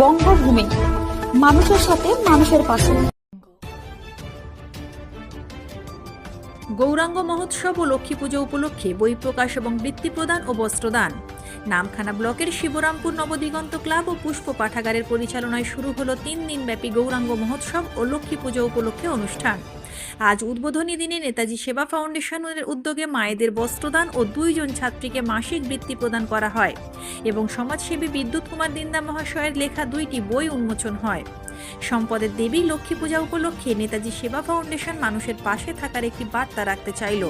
বঙ্গভূমি। মানুষের সাথে মানুষের পাশে। গৌরাঙ্গ মহোৎসব ও লক্ষ্মী পুজো উপলক্ষে বই প্রকাশ এবং বৃত্তি প্রদান ও বস্ত্রদান। নামখানা ব্লকের শিবরামপুর নবদিগন্ত ক্লাব ও পুষ্প পাঠাগারের পরিচালনায় শুরু হলো তিন দিনব্যাপী গৌরাঙ্গ মহোৎসব ও লক্ষ্মী পুজো উপলক্ষে অনুষ্ঠান। আজ উদ্বোধনী দিনে নেতাজি সেবা ফাউন্ডেশনের উদ্যোগে মায়েদের বস্ত্রদান ও দুইজন ছাত্রীকে মাসিক বৃত্তি প্রদান করা হয় এবং সমাজসেবী বিদ্যুৎ কুমার দিন্দা মহাশয়ের লেখা দুইটি বই উন্মোচন হয়। সম্পদের দেবী লক্ষ্মী পূজা উপলক্ষে নেতাজি সেবা ফাউন্ডেশন মানুষের পাশে থাকার একটি বার্তা রাখতে চাইল।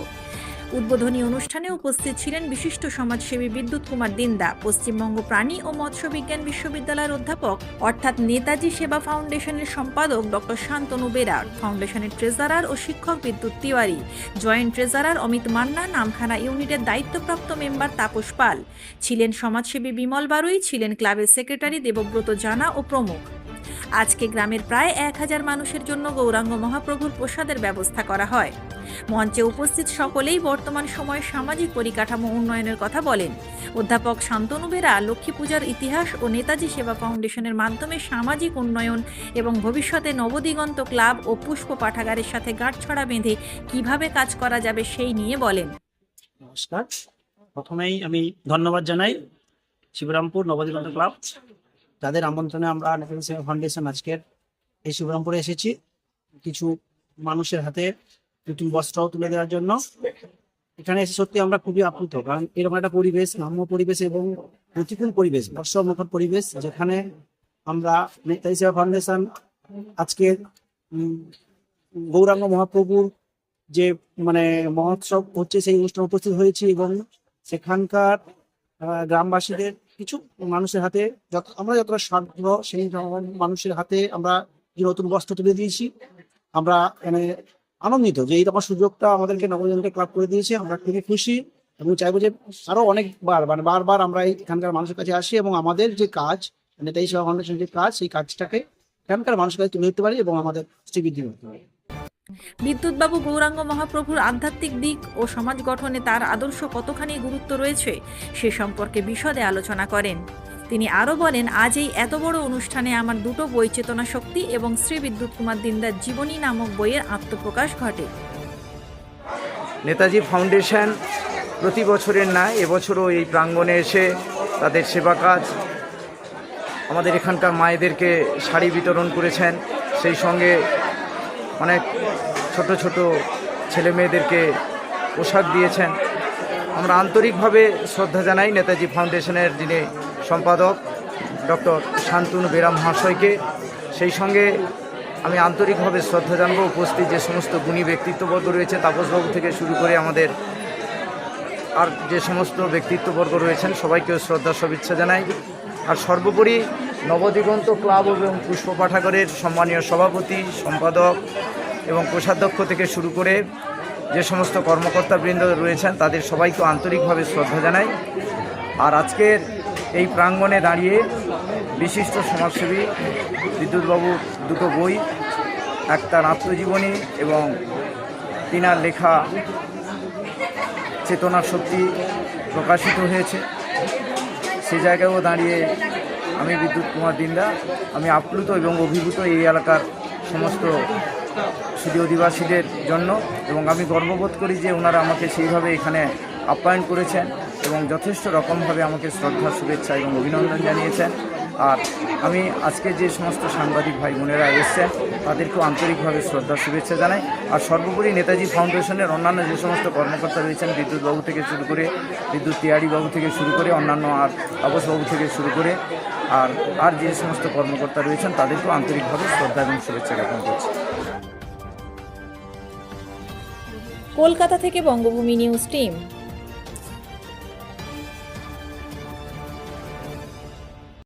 উদ্বোধনী অনুষ্ঠানে উপস্থিত ছিলেন বিশিষ্ট সমাজসেবী বিদ্যুৎ কুমার দিন্দা, পশ্চিমবঙ্গ প্রাণী ও মৎস্য বিজ্ঞান বিশ্ববিদ্যালয়ের অধ্যাপক, অর্থাৎ নেতাজি সেবা ফাউন্ডেশনের সম্পাদক ডক্টর শান্তনু বেরার, ফাউন্ডেশনের ট্রেজারার ও শিক্ষক বিদ্যুৎ তিওয়ারি, জয়েন্ট ট্রেজারার অমিত মান্না, নামখানা ইউনিটের দায়িত্বপ্রাপ্ত মেম্বার তাপস পাল। ছিলেন সমাজসেবী বিমল বারুই, ছিলেন ক্লাবের সেক্রেটারি দেবব্রত জানা ও প্রমুখ। আজকে গ্রামের প্রায় এক হাজার মানুষের জন্য গৌরাঙ্গ মহাপ্রভুর প্রসাদের ব্যবস্থা করা হয়। মঞ্চে উপস্থিত সকলেই বর্তমান সময়ে সামাজিক পরিকাঠামো উন্নয়নের কথা বলেন। অধ্যাপক শান্তনু বেরা, লক্ষ্মী পূজার ইতিহাস ও নেতাজি সেবা ফাউন্ডেশনের মাধ্যমে সামাজিক উন্নয়ন এবং ভবিষ্যতে নবদিগন্ত ক্লাব ও পুষ্প পাঠাগারের সাথে গাঁটছড়া বেঁধে কীভাবে কাজ করা যাবে সেই নিয়ে বলেন। নমস্কার। প্রথমেই আমি ধন্যবাদ জানাই শিবরামপুর নবদিগন্ত ক্লাব যাদের আমন্ত্রণে আমরা নেতাজি সেবা ফাউন্ডেশন আজকের এই শিবরামপুরে এসেছি। কিছু মানুষের হাতে নতুন বস্ত্র তুলে দেওয়ার জন্য। এখানে এসে সত্যি আমরা খুবই আপ্লুত, কারণ এরকম একটা পরিবেশ গ্রাম্য পরিবেশ এবং প্রতিকূল পরিবেশ বর্ষমুখর পরিবেশ, যেখানে আমরা নেতাজি সেবা ফাউন্ডেশন আজকে গৌরাঙ্গ মহাপ্রভুর যে মানে মহোৎসব হচ্ছে, সেই অনুষ্ঠানে উপস্থিত হয়েছি এবং সেখানকার গ্রামবাসীদের কিছু মানুষের হাতে যত, আমরা যতটা সাধ্য, সেই মানুষের হাতে আমরা যে নতুন বস্ত্র তুলে দিয়েছি, আমরা মানে আনন্দিত যে এইরকম সুযোগটা আমাদেরকে নবজনকে ক্লাব করে দিয়েছে, আমরা খুবই খুশি এবং চাইব যে আরও অনেকবার মানে বারবার আমরা এই এখানকার মানুষের কাছে আসি এবং আমাদের যে কাজ, নেতাজি সেবা ফাউন্ডেশন যে কাজ, সেই কাজটাকে এখানকার মানুষের কাছে তুলে দিতে পারি এবং আমাদের শ্রীবৃদ্ধি করতে পারি। বিদ্যুৎবাবু গৌরাঙ্গ মহাপ্রভুর আধ্যাত্মিক দিক ও সমাজ গঠনে তার আদর্শ কতখানি গুরুত্ব রয়েছে, সে সম্পর্কে বিশদে আলোচনা করেন। তিনি আরও বলেন, আজ এই এত বড় অনুষ্ঠানে আমার দুটো বই, চেতনা শক্তি এবং শ্রী বিদ্যুৎ কুমার দিন্দার জীবনী নামক বইয়ের আত্মপ্রকাশ ঘটে। নেতাজি ফাউন্ডেশন প্রতি বছরের না এবছরও এই প্রাঙ্গণে এসে তাদের সেবা কাজ, আমাদের এখানকার মায়েদেরকে শাড়ি বিতরণ করেছেন। সেই সঙ্গে অনেক ছোট ছোট ছেলে মেয়েদেরকে পোশাক দিয়েছেন। আমরা আন্তরিকভাবে শ্রদ্ধা জানাই নেতাজি ফাউন্ডেশনের যিনি সম্পাদক, ডক্টর শান্তনু বেরা মহাশয়কে। সেই সঙ্গে আমি আন্তরিকভাবে শ্রদ্ধা জানব উপস্থিত যে সমস্ত গুণী ব্যক্তিত্ববর্গ রয়েছে তাপসবাবু থেকে শুরু করে আমাদের আর যে সমস্ত ব্যক্তিত্ববর্গ রয়েছেন, সবাইকেও শ্রদ্ধা শুভেচ্ছা জানাই। আর সর্বোপরি নবদিগন্ত ক্লাব এবং পুষ্প পাঠাগারের সম্মানীয় সভাপতি, সম্পাদক এবং কোষাধ্যক্ষ থেকে শুরু করে যে সমস্ত কর্মকর্তাবৃন্দ রয়েছেন, তাদের সবাইকে আন্তরিকভাবে শ্রদ্ধা জানাই। আর আজকের এই প্রাঙ্গণে দাঁড়িয়ে বিশিষ্ট সমাজসেবী বিদ্যুৎবাবুর দুটো বই এক তার আত্মজীবনী এবং তিনার লেখা চেতনার শক্তি প্রকাশিত হয়েছে। সে জায়গায়ও দাঁড়িয়ে আমি বিদ্যুৎ কুমার দিন্দা আমি আপ্লুত এবং অভিভূত এই এলাকার সমস্ত সুদী অধিবাসীদের জন্য এবং আমি গর্ববোধ করি যে ওনারা আমাকে সেইভাবে এখানে আপ্যায়ন করেছেন এবং যথেষ্ট রকমভাবে আমাকে শ্রদ্ধা শুভেচ্ছা এবং অভিনন্দন জানিয়েছেন। আর আমি আজকে যে সমস্ত সাংবাদিক ভাই বোনেরা এসছেন, তাদেরকেও আন্তরিকভাবে শ্রদ্ধা, শুভেচ্ছা জানাই। আর সর্বোপরি নেতাজি ফাউন্ডেশনের অন্যান্য যে সমস্ত কর্মকর্তা রয়েছেন, বিদ্যুৎবাবু থেকে শুরু করে বিদ্যুৎ তিয়ারিবাবু থেকে শুরু করে অন্যান্য আর তাপসবাবু থেকে শুরু করে আর আর যে সমস্ত কর্মকর্তা রয়েছেন, তাদেরকেও আন্তরিকভাবে শ্রদ্ধা এবং শুভেচ্ছা জ্ঞাপন করছি। কলকাতা থেকে বঙ্গভূমি নিউজ টিম।